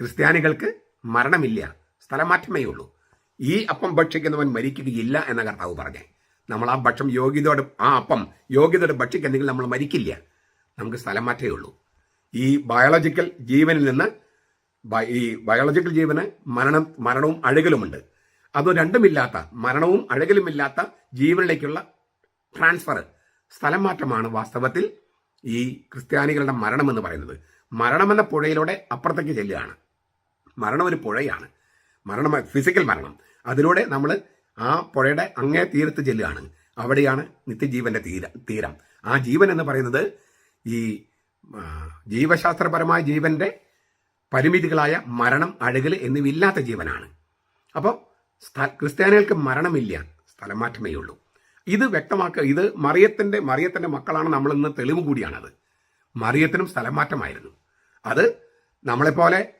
ക്രിസ്ത്യാനികൾക്ക് മരണമില്ല. സ്ഥലമാറ്റമേ ഉള്ളൂ ഈ അപ്പം ഭക്ഷിക്കുന്നവൻ മരിക്കുകയില്ല എന്ന കർത്താവ് പറഞ്ഞേ. നമ്മൾ ആ ഭക്ഷം യോഗ്യതയോട് ആ അപ്പം യോഗ്യതയോട് ഭക്ഷിക്കുന്നെങ്കിൽ നമ്മൾ മരിക്കില്ല. നമുക്ക് സ്ഥലം മാറ്റേ ഉള്ളൂ. ഈ ബയോളജിക്കൽ ജീവനിൽ നിന്ന് ഈ ബയോളജിക്കൽ ജീവന് മരണം മരണവും അഴകലുമുണ്ട്. അത് രണ്ടുമില്ലാത്ത മരണവും അഴകലുമില്ലാത്ത ജീവനിലേക്കുള്ള ട്രാൻസ്ഫർ സ്ഥലം മാറ്റമാണ് വാസ്തവത്തിൽ ഈ ക്രിസ്ത്യാനികളുടെ മരണമെന്ന് പറയുന്നത്. മരണമെന്ന പുഴയിലൂടെ അപ്പുറത്തേക്ക് ചെല്ലുകയാണ്. മരണം ഒരു പുഴയാണ്. മരണം ഫിസിക്കൽ മരണം. അതിലൂടെ നമ്മൾ ആ പുഴയുടെ അങ്ങേ തീരത്ത് ചെല്ലുകയാണ്. അവിടെയാണ് നിത്യജീവന്റെ തീര തീരം. ആ ജീവൻ എന്ന് പറയുന്നത് ഈ ജീവശാസ്ത്രപരമായ ജീവന്റെ പരിമിതികളായ മരണം അഴകൽ എന്നിവയില്ലാത്ത ജീവനാണ്. അപ്പോൾ ക്രിസ്ത്യാനികൾക്ക് മരണമില്ല. സ്ഥലമാറ്റമേ ഉള്ളൂ. ഇത് വ്യക്തമാക്കുക ഇത് മറിയത്തിന്റെ മറിയത്തിന്റെ മക്കളാണ് നമ്മൾ ഇന്ന് തെളിവ് കൂടിയാണത്. മറിയത്തിനും സ്ഥലം മാറ്റമായിരുന്നു. അത് നമ്മളെപ്പോലെ